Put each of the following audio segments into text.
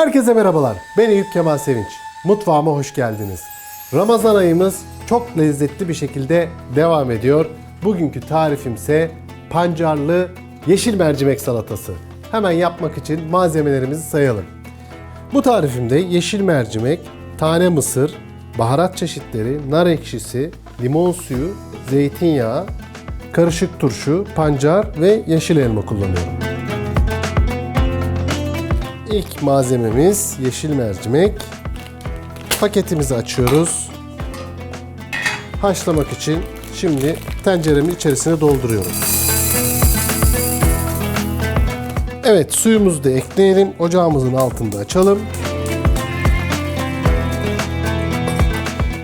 Herkese merhabalar. Ben Eyüp Kemal Sevinç. Mutfağıma hoş geldiniz. Ramazan ayımız çok lezzetli bir şekilde devam ediyor. Bugünkü tarifimse pancarlı yeşil mercimek salatası. Hemen yapmak için malzemelerimizi sayalım. Bu tarifimde yeşil mercimek, tane mısır, baharat çeşitleri, nar ekşisi, limon suyu, zeytinyağı, karışık turşu, pancar ve yeşil elma kullanıyorum. İlk malzememiz yeşil mercimek. Paketimizi açıyoruz. Haşlamak için şimdi tenceremin içerisine dolduruyorum. Evet suyumuzu da ekleyelim. Ocağımızın altında açalım.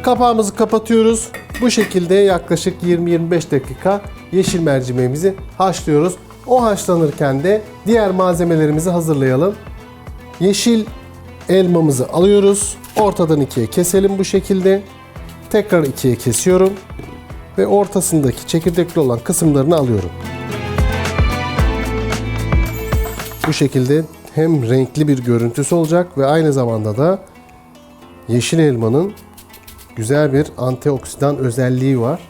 Kapağımızı kapatıyoruz. Bu şekilde yaklaşık 20-25 dakika yeşil mercimeğimizi haşlıyoruz. O haşlanırken de diğer malzemelerimizi hazırlayalım. Yeşil elmamızı alıyoruz. Ortadan ikiye keselim bu şekilde. Tekrar ikiye kesiyorum. Ve ortasındaki çekirdekli olan kısımlarını alıyorum. Bu şekilde hem renkli bir görüntüsü olacak ve aynı zamanda da yeşil elmanın güzel bir antioksidan özelliği var.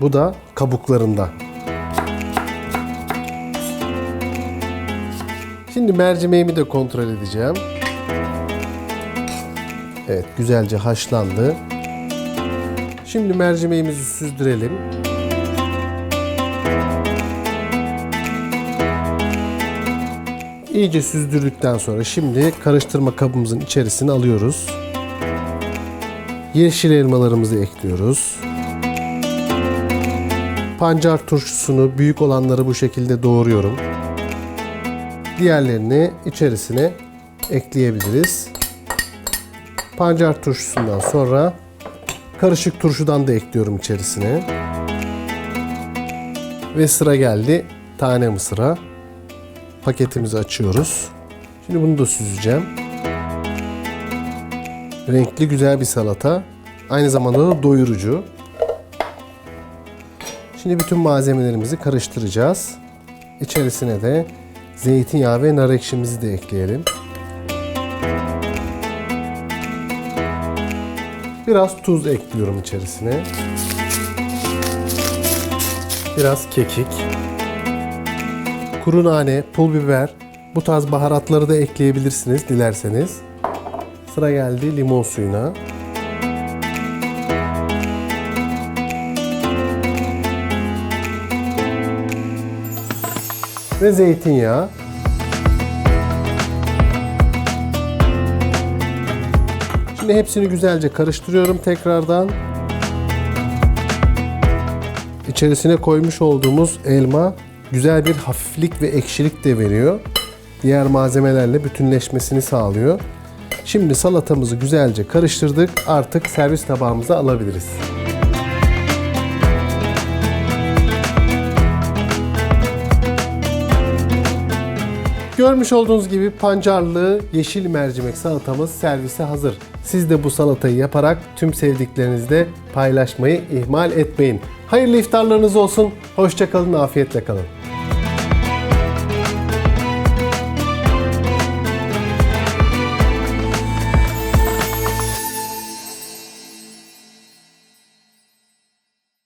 Bu da kabuklarında. Şimdi mercimeğimi de kontrol edeceğim. Evet, güzelce haşlandı. Şimdi mercimeğimizi süzdürelim. İyice süzdürdükten sonra şimdi karıştırma kabımızın içerisine alıyoruz. Yeşil elmalarımızı ekliyoruz. Pancar turşusunu büyük olanları bu şekilde doğruyorum. Diğerlerini içerisine ekleyebiliriz. Pancar turşusundan sonra karışık turşudan da ekliyorum içerisine. Ve sıra geldi tane mısıra. Paketimizi açıyoruz. Şimdi bunu da süzeceğim. Renkli güzel bir salata. Aynı zamanda da doyurucu. Şimdi bütün malzemelerimizi karıştıracağız. İçerisine de zeytinyağı ve nar ekşimizi de ekleyelim. Biraz tuz ekliyorum içerisine. Biraz kekik. Kuru nane, pul biber, bu tarz baharatları da ekleyebilirsiniz dilerseniz. Sıra geldi limon suyuna. Ve zeytinyağı. Şimdi hepsini güzelce karıştırıyorum tekrardan. İçerisine koymuş olduğumuz elma güzel bir hafiflik ve ekşilik de veriyor. Diğer malzemelerle bütünleşmesini sağlıyor. Şimdi salatamızı güzelce karıştırdık. Artık servis tabağımıza alabiliriz. Görmüş olduğunuz gibi pancarlı yeşil mercimek salatamız servise hazır. Siz de bu salatayı yaparak tüm sevdiklerinizle paylaşmayı ihmal etmeyin. Hayırlı iftarlarınız olsun. Hoşçakalın, afiyetle kalın.